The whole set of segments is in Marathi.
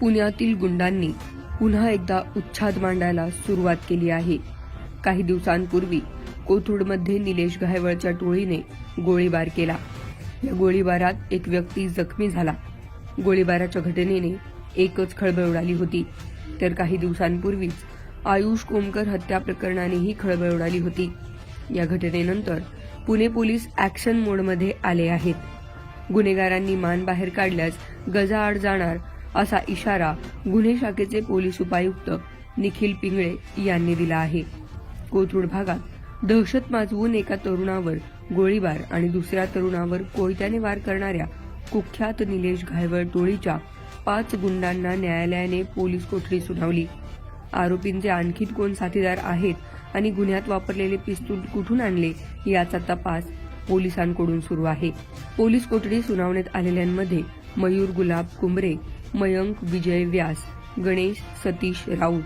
पुण्यातील गुंडांनी पुन्हा एकदा उच्छाद मांडायला सुरुवात केली आहे. काही दिवसांपूर्वी कोथरूडमध्ये निलेश घायवळच्या टोळीने गोळीबार केला. या गोळीबारात एक व्यक्ती जखमी झाला. गोळीबाराच्या घटनेने एकच खळबळ उडाली होती. तर काही दिवसांपूर्वीच आयुष कोमकर हत्या प्रकरणानेही खळबळ उडाली होती. या घटनेनंतर पुणे पोलीस ऍक्शन मोडमध्ये आले आहेत. गुन्हेगारांनी मान बाहेर काढल्यास गजाआड जाणार असा इशारा गुन्हे शाखेचे पोलीस उपायुक्त निखिल पिंगळे यांनी दिला आहे. कोथरूड भागात दहशत माजवून एका तरुणावर गोळीबार आणि दुसऱ्या तरुणावर कोयत्याने वार करणाऱ्या कुख्यात निलेश घायवळ टोळीच्या पाच गुंडांना न्यायालयाने पोलीस कोठडी सुनावली. आरोपींचे आणखी कोण साथीदार आहेत आणि गुन्ह्यात वापरलेले पिस्तूल कुठून आणले याचा तपास पोलिसांकडून सुरू आहे. पोलीस कोठडी सुनावण्यात आलेल्यांमध्ये मयूर गुलाब कुंबरे मयंक विजय व्यास गणेश सतीश राऊत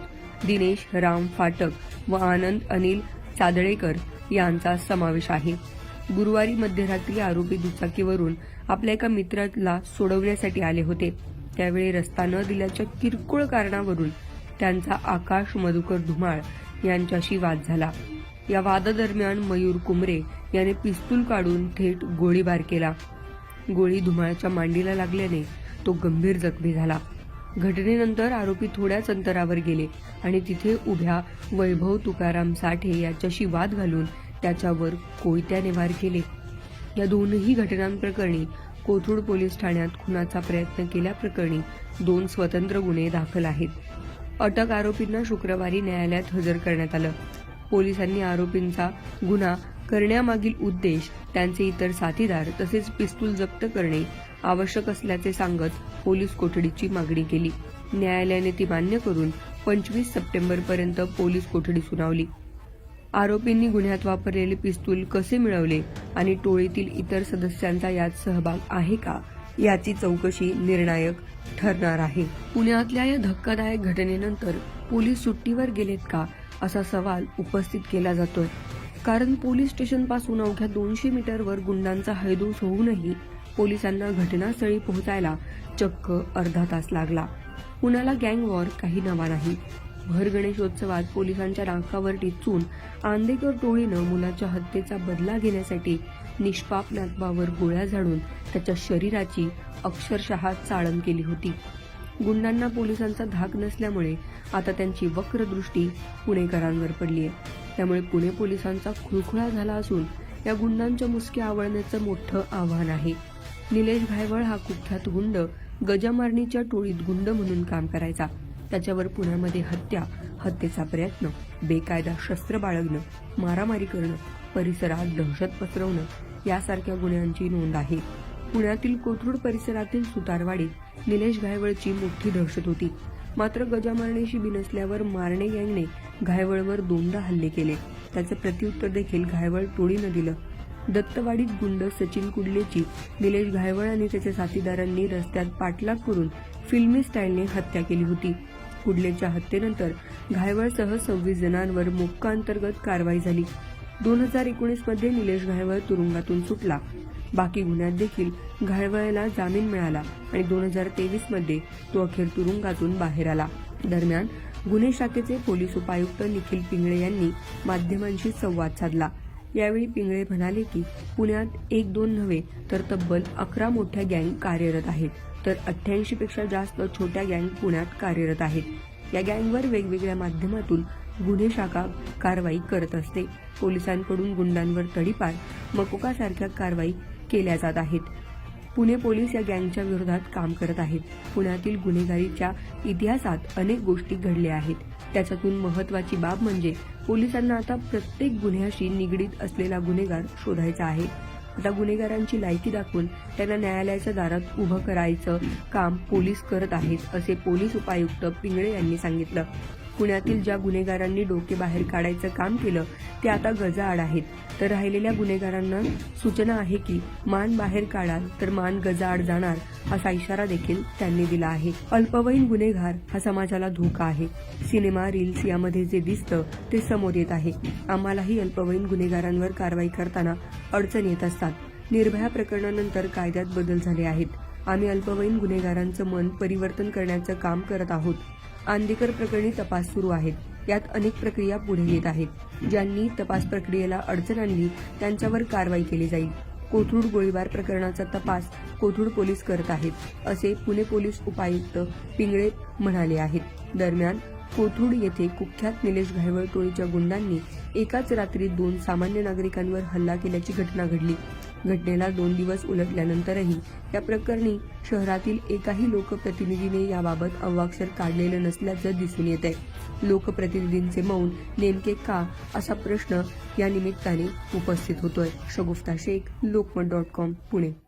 दिनेश राम फाटक व आनंद अनिल चादळेकर यांचा समावेश आहे. गुरुवारी मध्यरात्री आरोपी दुचाकीवरून आपल्या एका मित्राला सोडवण्यासाठी आले होते. त्यावेळी रस्ता न दिल्याच्या किरकोळ कारणावरून त्यांचा आकाश मधुकर धुमाळ यांच्याशी वाद झाला. या वादादरम्यान मयूर कुमरे याने पिस्तूल काढून थेट गोळीबार केला. गोळी धुमाळच्या मांडीला लागल्याने तो गंभीर जखमी झाला. घटनेनंतर आरोपी थोड्याच अंतरावर गेले आणि तिथे उभ्या वैभव तुकाराम साठे याच्याशी वाद घालून त्याच्यावर कोयत्याने वार केले. या दोनही घटनांप्रकरणी कोथरूड पोलीस ठाण्यात खुनाचा प्रयत्न केल्याप्रकरणी दोन स्वतंत्र गुन्हे दाखल आहेत. अटक आरोपींना शुक्रवारी न्यायालयात हजर करण्यात आलं. पोलिसांनी आरोपींचा गुन्हा करण्यामागील उद्देश त्यांचे इतर साथीदार तसेच पिस्तूल जप्त करणे आवश्यक असल्याचे सांगत पोलीस कोठडीची मागणी केली. न्यायालयाने ती मान्य करून पंचवीस सप्टेंबरपर्यंत पोलीस कोठडी सुनावली. आरोपींनी गुन्ह्यात वापरलेले पिस्तूल कसे मिळवले आणि टोळीतील इतर सदस्यांचा यात सहभाग आहे का याची चौकशी निर्णायक ठरणार आहे. पुण्यातल्या या धक्कादायक घटनेनंतर पोलीस सुट्टीवर गेलेत का असा सवाल उपस्थित केला जातोय. कारण पोलीस स्टेशनपासून अवघ्या दोनशे मीटरवर गुंडांचा हैदोस होऊनही पोलिसांना घटनास्थळी पोहोचायला चक्क अर्धा तास लागला. पुण्याला गँग वॉर काही नवा नाही. भर गणेशोत्सवात पोलिसांच्या नाकावर टिचून आंदेकर टोळीनं मुलाच्या हत्येचा बदला घेण्यासाठी निष्पाप नातवावर गोळ्या झाडून त्याच्या शरीराची अक्षरशः चाळण केली होती. गुंडांना पोलिसांचा धाक नसल्यामुळे आता त्यांची वक्र दृष्टी पुणेकरांवर पडली आहे त्यामुळे पुणे पोलिसांचा खुळखुळा झाला असून या गुंडांच्या मुसक्या आवळण्याचं मोठं आव्हान आहे. निलेश घायवळ हा कुख्यात गुंड गजामारणीच्या टोळीत गुंड म्हणून काम करायचा. त्याच्यावर पुण्यामध्ये हत्या हत्येचा प्रयत्न बेकायदा शस्त्र बाळगणं मारामारी करणं परिसरात दहशत पसरवणं यासारख्या गुन्ह्यांची नोंद आहे. पुण्यातील कोथरूड परिसरातील सुतारवाडीत निलेश घायवळची मोठी दहशत होती. मात्र गजामारणीशी बिनसल्यावर मारणे गँगने घायवळवर दोनदा हल्ले केले. त्याचं प्रत्युत्तर देखील घायवळ टोळीनं दिलं. दत्तवाडीत गुंड सचिन कुडलेची निलेश घायवळ आणि त्याच्या साथीदारांनी रस्त्यात पाठलाग करून फिल्मी स्टाईलने हत्या केली होती. कुडलेच्या हत्येनंतर घायवळसह सव्वीस जणांवर मोक्का अंतर्गत कारवाई झाली. दोन हजार एकोणीसमध्ये निलेश घायवळ तुरुंगातून सुटला. बाकी गुन्ह्यात देखील घायवळला जामीन मिळाला आणि दोन हजार तेवीसमध्ये तो अखेर तुरुंगातून बाहेर आला. दरम्यान गुन्हे शाखेचे पोलीस उपायुक्त निखिल पिंगळे यांनी माध्यमांशी संवाद साधला. यावेळी पिंगळे म्हणाले की पुण्यात एक दोन नव्हे तर तब्बल अकरा मोठ्या गँग कार्यरत आहेत. तर अठ्ठ्याऐंशी पेक्षा जास्त छोट्या गँग पुण्यात कार्यरत आहेत. या गँगवर वेगवेगळ्या माध्यमातून गुन्हे शाखा कारवाई करत असते. पोलिसांकडून गुंडांवर तडीपार मकोकासारख्या कारवाई केल्या जात आहेत. पुणे पोलीस या गँगच्या विरोधात काम करत आहेत. पुण्यातील गुन्हेगारीच्या इतिहासात अनेक गोष्टी घडल्या आहेत. त्याच्यातून महत्वाची बाब म्हणजे पोलिसांना आता प्रत्येक गुन्ह्याशी निगडीत असलेला गुन्हेगार शोधायचा आहे. आता गुन्हेगारांची लायकी दाखवून त्यांना न्यायालयाच्या दारात उभं करायचं काम पोलीस करत आहेत असे पोलीस उपायुक्त पिंगळे यांनी सांगितलं. पुण्यातील ज्या गुन्हेगारांनी डोके बाहेर काढायचं काम केलं ते आता गजाआड आहेत. तर राहिलेल्या गुन्हेगारांना सूचना आहे की मान बाहेर काढाल तर मान गजाआड जाणार असा इशारा देखील त्यांनी दिला आहे. अल्पवयीन गुन्हेगार हा समाजाला धोका आहे. सिनेमा रील्स यामध्ये जे दिसतं ते समोर येत आहे. आम्हालाही अल्पवयीन गुन्हेगारांवर कारवाई करताना अडचण येत असतात. निर्भया प्रकरणानंतर कायद्यात बदल झाले आहेत. आम्ही अल्पवयीन गुन्हेगारांचं मन परिवर्तन करण्याचं काम करत आहोत. आंदेकर प्रकरणी तपास सुरू आहेत. यात अनेक प्रक्रिया पुढे येत आहेत. ज्यांनी तपास प्रक्रियेला अडचण आणली त्यांच्यावर कारवाई केली जाईल. कोथरूड गोळीबार प्रकरणाचा तपास कोथरूड पोलीस करत आहेत असे पुणे पोलीस उपायुक्त पिंगळे म्हणाले आहेत. दरम्यान कोथुड येथे कुख्यात निलेश घायवळ टोळीच्या गुंडांनी एकाच रात्री दोन सामान्य नागरिकांवर हल्ला केल्याची घटना घडली. घटनेला दोन दिवस उलटल्यानंतरही या प्रकरणी शहरातील एकाही लोकप्रतिनिधीने याबाबत अव्वाक्षर काढलेलं नसल्याचं दिसून येत आहे लोकप्रतिनिधींचे मौन नेमके का असा प्रश्न या निमित्ताने उपस्थित होतोय. Shagufta Shaikh Lokmat dot com Pune.